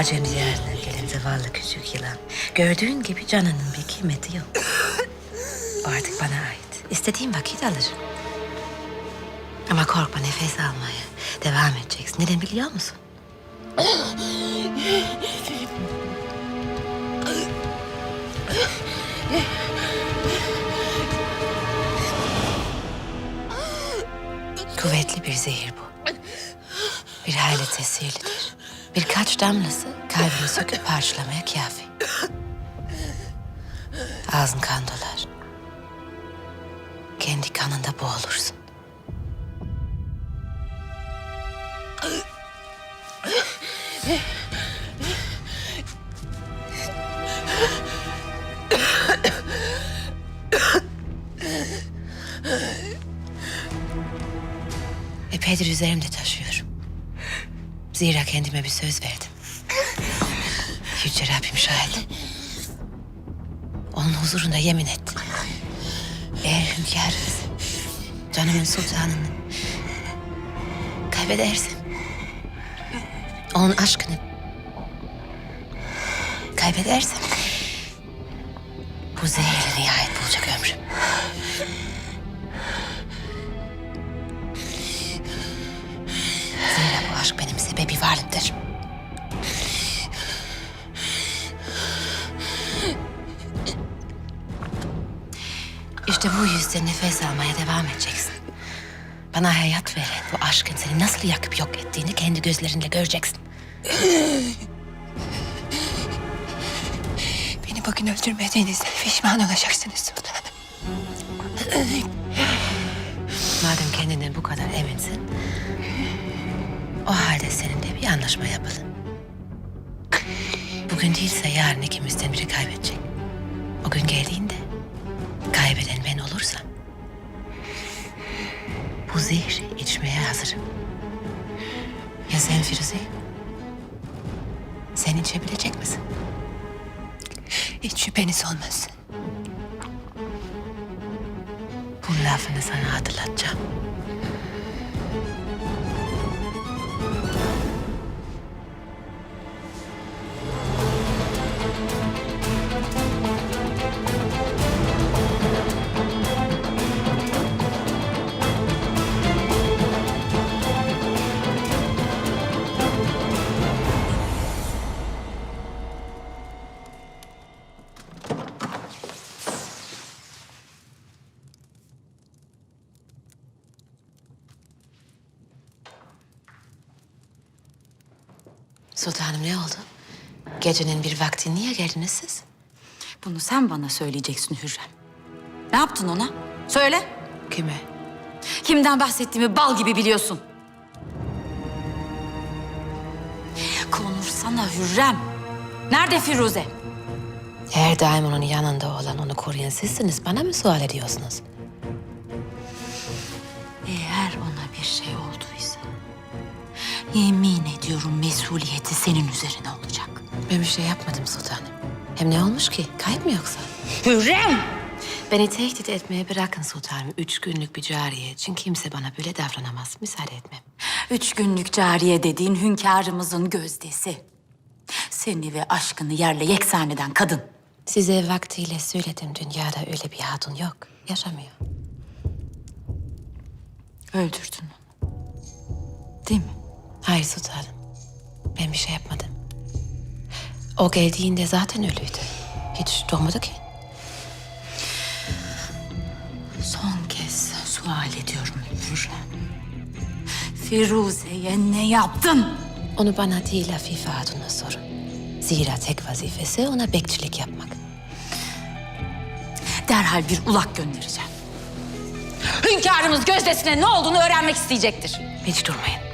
Acem diyarından gelen zavallı küçük yılan. Gördüğün gibi canının bir kıymeti yok. O artık bana ait. İstediğim vakit alırım. Ama korkma nefes almaya. Devam edeceksin. Neden biliyor musun? Kuvvetli bir zehir bu. Bir hayli tesirlidir. Birkaç damlası kalbini söküp parçalamaya kafi. Ağzın kan dolar. Kendi kanında boğulursun. Epeydir üzerimde taşıyorum. Zira kendime bir söz verdim. Yüce Rabbim şahit. Onun huzurunda yemin ettim. Eğer hünkârımız, canımın sultanını kaybedersem... ...onun aşkını kaybedersem... ...bu zehirle nihayet bulacak ömrüm. Aşk benim sebebi varlıktır. İşte bu yüzden nefes almaya devam edeceksin. Bana hayat veren bu aşkın seni nasıl yakıp yok ettiğini kendi gözlerinle göreceksin. Beni bugün öldürmediğinizde pişman olacaksınız sultanım. Madem kendinden bu kadar eminsin... ...o halde seninle bir anlaşma yapalım. Bugün değilse yarın ikimizden biri kaybedecek. O gün geldiğinde kaybeden ben olursam... ...bu zehri içmeye hazırım. Ya sen Firuze? Sen içebilecek misin? Hiç şüpheniz olmasın. Bu lafını sana hatırlatacağım. Sultanım ne oldu? Gecenin bir vakti niye geldiniz siz? Bunu sen bana söyleyeceksin Hürrem. Ne yaptın ona? Söyle. Kime? Kimden bahsettiğimi bal gibi biliyorsun. Konursana Hürrem. Nerede Firuze? Her daim onun yanında olan onu koruyan sizsiniz. Bana mı sual ediyorsunuz? ...yemin ediyorum mesuliyeti senin üzerine olacak. Ben bir şey yapmadım sultanım. Hem ne olmuş ki? Kayıp mı yoksa? Hürrem! Beni tehdit etmeye bırakın sultanım. Üç günlük bir cariye için kimse bana böyle davranamaz. Müsaade etmem. Üç günlük cariye dediğin hünkârımızın gözdesi. Seni ve aşkını yerle yeksan eden kadın. Size vaktiyle söyledim dünyada öyle bir hatun yok. Yaşamıyor. Öldürdün onu. Değil mi? Hayır sultanım. Ben bir şey yapmadım. O geldiğinde zaten ölüydü. Hiç doğmadı ki. Son kez sual ediyorum Hürrem. Firuze'ye ne yaptın? Onu bana değil Afife Hatun'a sorun. Zira tek vazifesi ona bekçilik yapmak. Derhal bir ulak göndereceğim. Hünkârımız gözdesine ne olduğunu öğrenmek isteyecektir. Hiç durmayın.